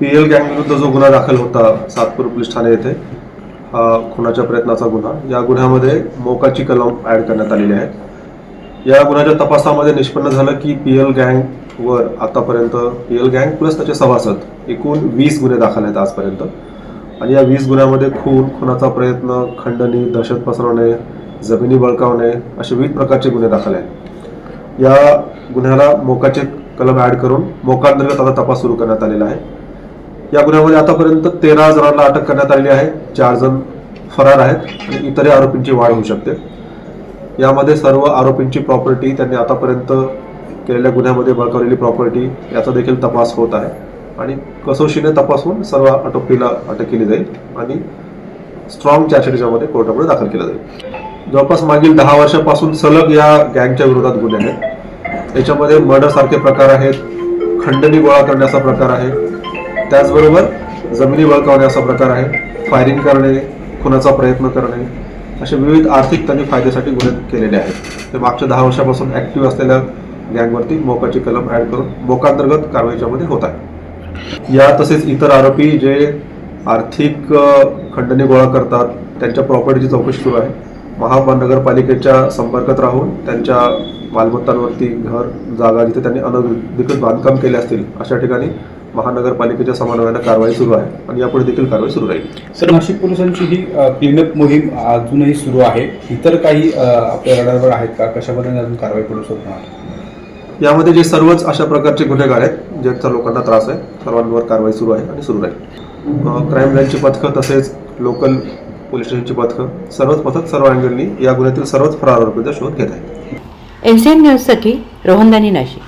P L गँगविरुद्ध जो गुन्हा दाखल होता सातपूर पोलीस ठाणे येथे हा खुनाच्या प्रयत्नाचा गुन्हा. या गुन्ह्यामध्ये मोकाची कलम ॲड करण्यात आलेली आहे. या गुन्ह्याच्या तपासामध्ये निष्पन्न झालं की पी एल गँगवर आतापर्यंत पी एल गँग प्लस त्याचे सभासद एकूण वीस गुन्हे दाखल आहेत आजपर्यंत. आणि या वीस गुन्ह्यामध्ये खून खुनाचा प्रयत्न खंडणी दहशत पसरवणे जमिनी बळकावणे असे विविध प्रकारचे गुन्हे दाखल आहेत. या गुन्ह्याला मोकाचे कलम ॲड करून मोकांतर्गत आता तपास सुरू करण्यात आलेला आहे. या गुन्ह्यामध्ये आतापर्यंत तेरा जणांना अटक करण्यात आलेली आहे. चार जण फरार आहेत आणि इतरही आरोपींची वाढ होऊ शकते. यामध्ये सर्व आरोपींची प्रॉपर्टी त्यांनी आतापर्यंत केलेल्या गुन्ह्यामध्ये बळकावलेली प्रॉपर्टी याचा देखील तपास होत आहे. आणि कसोशीने तपासून सर्व आटोपीला अटक केली जाईल आणि स्ट्रॉंग चार्जशीटच्यामध्ये कोर्टामध्ये दाखल केला जाईल. जवळपास मागील दहा वर्षापासून सलग या गँगच्या विरोधात गुन्हे आहेत. याच्यामध्ये मर्डरसारखे प्रकार आहेत. खंडणी गोळा करण्याचा प्रकार आहे. त्याचबरोबर जमिनी बळकावणे असा प्रकार आहे फायरिंग करणे खुनाचा प्रयत्न करणे असे विविध आर्थिक त्यांनी फायद्यासाठी गुन्हे केलेले आहेत. ते मागच्या दहा वर्षापासून ऍक्टिव्ह असलेल्या गँगवरती मोकाची कलम ऍड करून मोकांतर्गत कारवाईच्यामध्ये होत आहे. या तसेच इतर आरोपी जे आर्थिक अ, खंडणी गोळा करतात त्यांच्या प्रॉपर्टीची चौकशी सुरू आहे. महानगरपालिकेच्या संपर्कात राहून त्यांच्या मालमत्तांवरती घर जागा जिथे त्यांनी अनधिकृत बांधकाम केले असतील अशा ठिकाणी महानगरपालिकेच्या समन्वयानं कारवाई सुरू आहे आणि यापुढे देखील कारवाई सुरू राहील. सर नाशिक पोलिसांची ही क्लीनअप मोहीम अजूनही सुरू आहे. इतर काही आपल्या रडारवर आहेत का? कशा पद्धतीने अजून कारवाई करू शकणार यामध्ये जे सर्वच अशा प्रकारचे गुन्हेगार आहेत ज्यांचा लोकांना त्रास आहे सर्वांवर कारवाई सुरू आहे आणि सुरू राहील. क्राईम ब्रँचची पथकं तसेच लोकल पोलीस स्टेशनची पथकं सर्वच पथक सर्व अँगलनी या गुन्ह्यातील सर्वच फरार आरोपींचा शोध घेत आहेत. एन न्यूजसाठी रोहनदानी नाशिक.